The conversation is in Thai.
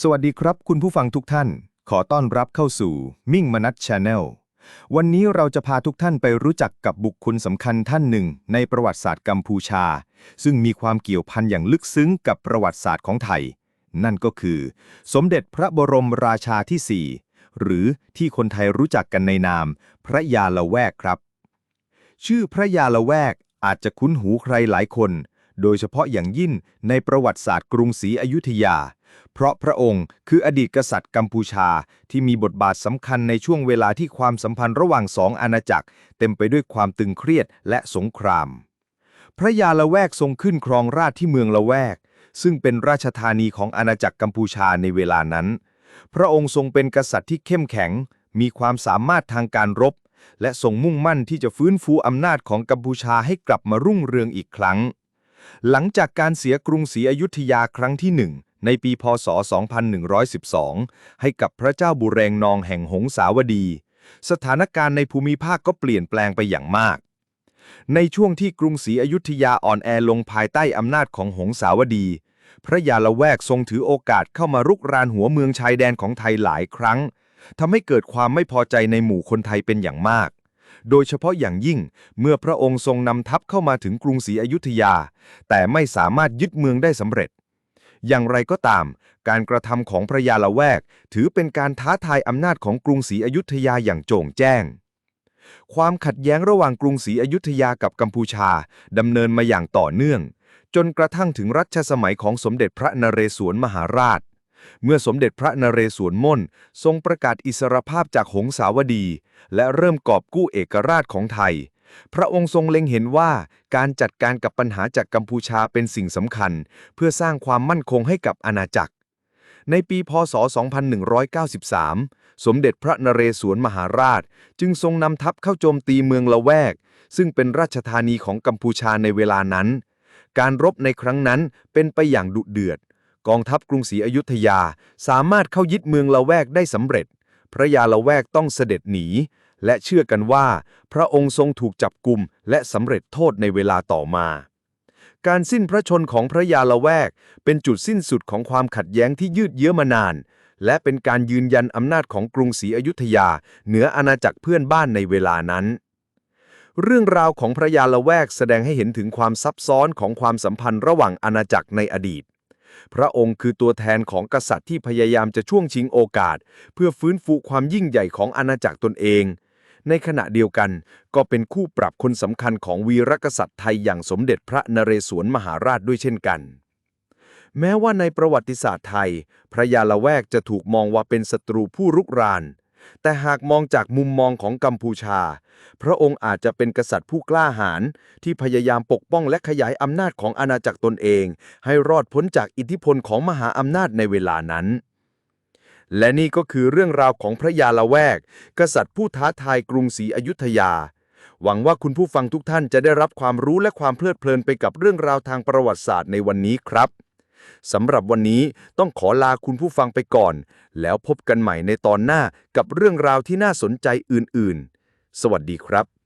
สวัสดีครับคุณผู้ฟังทุกท่าน ขอต้อนรับเข้าสู่มิ่งมนัทชาแนลวันนี้เราจะพาทุกท่านไปรู้จักกับบุคคลสำคัญท่านหนึ่ง ในประวัติศาสตร์กัมพูชา ซึ่งมีความเกี่ยวพันอย่างลึกซึ้งกับประวัติศาสตร์ของไทย นั่นก็คือ สมเด็จพระบรมราชาที่ 4 หรือที่คนไทยรู้จักกันในนาม พระยาละแวกครับ ชื่อพระยาละแวกอาจจะคุ้นหูใครหลายคน โดยเฉพาะอย่างยิ่งในประวัติศาสตร์กรุงศรีอยุธยา เพราะพระองค์คืออดีตกษัตริย์กัมพูชาที่มีบทบาทสำคัญในช่วงเวลาที่ความสัมพันธ์ระหว่างสองอาณาจักร เต็มไปด้วยความตึงเครียดและสงคราม พระยาละแวกทรงขึ้นครองราชที่เมืองละแวก ซึ่งเป็นราชธานีของอาณาจักรกัมพูชาในเวลานั้น พระองค์ทรงเป็นกษัตริย์ที่เข้มแข็ง มีความสามารถทางการรบ และทรงมุ่งมั่นที่จะฟื้นฟูอำนาจของกัมพูชาให้กลับมารุ่งเรืองอีกครั้งหลังจากการเสียกรุงศรีอยุธยาครั้งที่หนึ่ง ในปีพศ 2112 ให้กับพระเจ้าบุเรงนองแห่งหงสาวดี สถานการณ์ในภูมิภาคก็เปลี่ยนแปลงไปอย่างมาก ในช่วงที่กรุงศรีอยุธยาอ่อนแอลงภายใต้อำนาจของหงสาวดี พระยาละแวกทรงถือโอกาสเข้ามารุกรานหัวเมืองชายแดนของไทยหลายครั้งทำให้เกิดความไม่พอใจในหมู่คนไทยเป็นอย่างมากโดยเฉพาะอย่างยิ่งเมื่อพระองค์ทรงนำทัพเข้ามาถึงกรุงศรีอยุธยา แต่ไม่สามารถยึดเมืองได้สำเร็จ อย่างไรก็ตาม การกระทำของพระยาละแวก ถือเป็นการท้าทายอำนาจของกรุงศรีอยุธยาอย่างโจ่งแจ้ง ความขัดแย้งระหว่างกรุงศรีอยุธยากับกัมพูชาดำเนินมาอย่างต่อเนื่อง จนกระทั่งถึงรัชสมัยของสมเด็จพระนเรศวรมหาราชเมื่อสมเด็จพระนเรศวรม่นทรงประกาศอิสรภาพจากหงสาวดี และเริ่มกอบกู้เอกราชของไทย พระองค์ทรงเล็งเห็นว่าการจัดการกับปัญหาจากกัมพูชาเป็นสิ่งสำคัญ เพื่อสร้างความมั่นคงให้กับอาณาจักร ในปีพศ 2193 สมเด็จพระนเรศวรมหาราช จึงทรงนำทัพเข้าโจมตีเมืองละแวก ซึ่งเป็นราชธานีของกัมพูชาในเวลานั้น การรบในครั้งนั้นเป็นไปอย่างดุเดือด กองทัพกรุงศรีอยุธยาสามารถเข้ายึดเมืองละแวกได้สำเร็จ พระยาละแวกต้องเสด็จหนี และเชื่อกันว่า พระองค์ทรงถูกจับกลุ่มและสำเร็จโทษในเวลาต่อมา การสิ้นพระชนของพระยาละแวก เป็นจุดสิ้นสุดของความขัดแย้งที่ยืดเยื้อมานาน และเป็นการยืนยันอำนาจของกรุงศรีอยุธยา เหนืออาณาจักรเพื่อนบ้านในเวลานั้นเรื่องราวของพระยาละแวกแสดงให้เห็นถึงความซับซ้อนของความสัมพันธ์ระหว่างอาณาจักรในอดีต พระองค์คือตัวแทนของกษัตริย์ที่พยายามจะช่วงชิงโอกาส เพื่อฟื้นฟูความยิ่งใหญ่ของอาณาจักรตนเอง ในขณะเดียวกันก็เป็นคู่ปรับคนสำคัญของวีรกษัตริย์ไทยอย่างสมเด็จพระนเรศวรมหาราชด้วยเช่นกัน แม้ว่าในประวัติศาสตร์ไทย พระยาละแวกจะถูกมองว่าเป็นศัตรูผู้รุกราน แต่หากมองจากมุมมองของกัมพูชา พระองค์อาจจะเป็นกษัตริย์ผู้กล้าหาญที่พยายามปกป้องและขยายอำนาจของอาณาจักรตนเอง ให้รอดพ้นจากอิทธิพลของมหาอำนาจในเวลานั้น และนี่ก็คือเรื่องราวของพระยาละแวก กษัตริย์ผู้ท้าทายกรุงศรีอยุธยา หวังว่าคุณผู้ฟังทุกท่านจะได้รับความรู้และความเพลิดเพลินไปกับเรื่องราวทางประวัติศาสตร์ในวันนี้ครับสำหรับวันนี้ต้องขอลาคุณผู้ฟังไปก่อน แล้วพบกันใหม่ในตอนหน้ากับเรื่องราวที่น่าสนใจอื่น ๆ สวัสดีครับ